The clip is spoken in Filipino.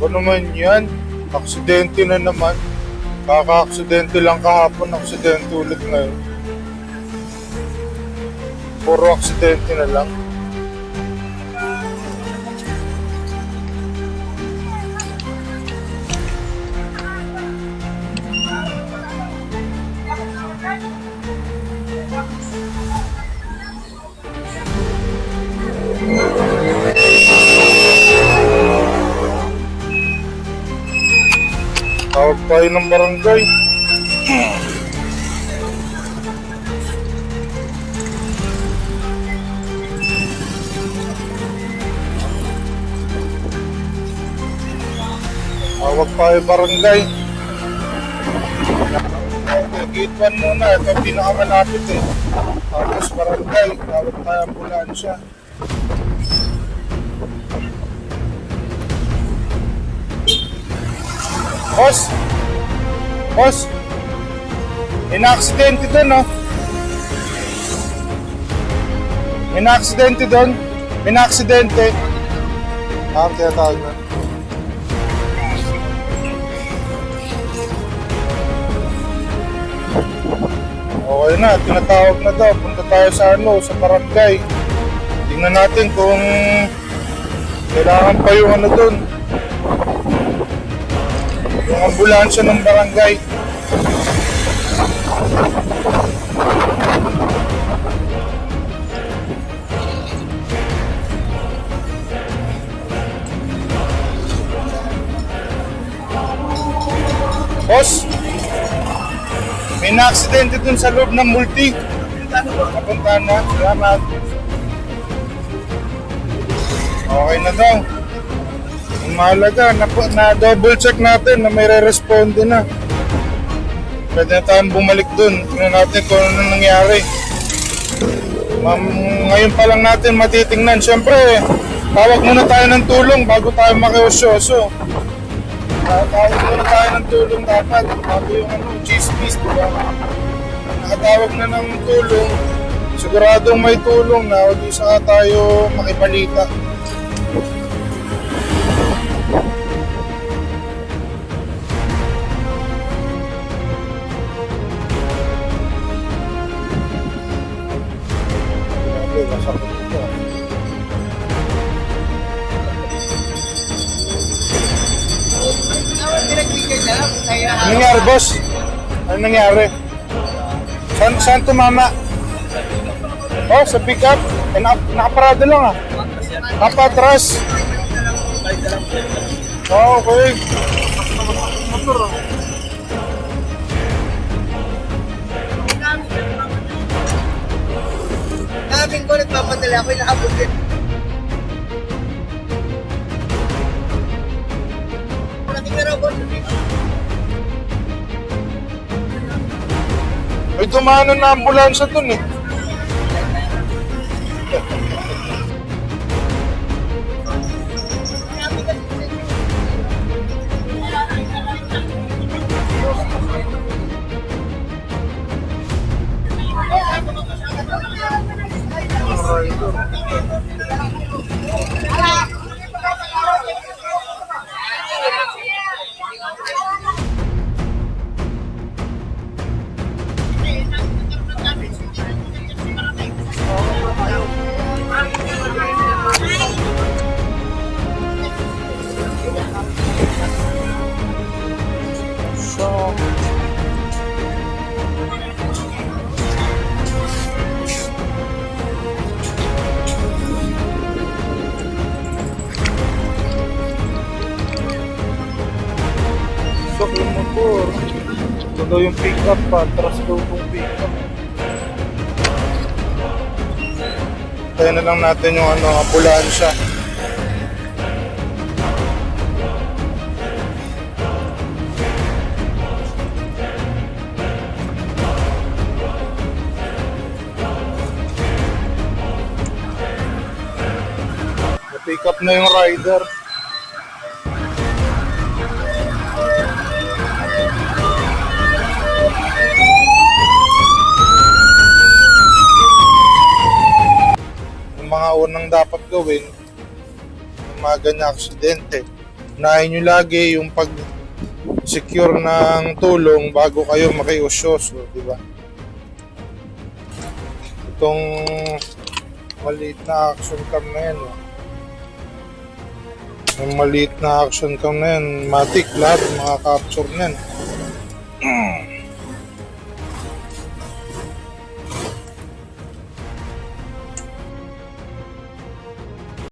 Ano naman yan? Aksidente na naman. Kaka-aksidente lang kahapon, aksidente ulit ngayon. Puro aksidente na lang. Tawag tayo ng barangay. Tawag tayo barangay. Gate 1 muna, ito ang pinakamalapit eh. Tapos barangay, tawag tayo ambulansya. Boss! Boss! May na-aksidente doon, no? May na-aksidente doon. May na-aksidente. Ah, ang tinatawag na. Okay na, tinatawag na daw. Punta tayo sa ano, sa barangay. Tingnan natin kung kailangan pa yung ano doon. Yung ambulansya ng barangay. Boss, may na-aksidente dun sa loob ng multi. Napunta na, salamat. Okay na daw. Mahalaga, na, na double check natin na may re-responde na. Pwede na tayong bumalik dun. Tingnan natin kung ano nangyari. Ma'am, ngayon pa lang natin matitingnan. Siyempre, tawag muna tayo ng tulong bago tayo makiusyoso. Tawag muna tayo ng tulong dapat bago yung ano, chismis, di ba? Nakatawag na ng tulong. Siguradong may tulong na huwag isa tayo makibalita. Nangyari, boss? Ano nangyari? Saan, saan tumama? Oh, sa pickup? Eh, na, nakaparada lang ah. Napatras. Oh, okay. Kaming ko, nagpapadala ako, inaabot din. May tumano na ambulansya dun eh. Sok yung motor. Ito yung pick-up pa. Atras daw yung pick-up. Tayo na lang natin yung ano, ambulansya. Na-pick up na yung rider. Gawin, yung mga ganyang aksidente, unahin nyo lagi yung pag secure ng tulong bago kayo makiusyoso, di ba? Itong maliit na action cam na yan, oh. Yung maliit na action cam na yan, matik lahat, mga capture na yan.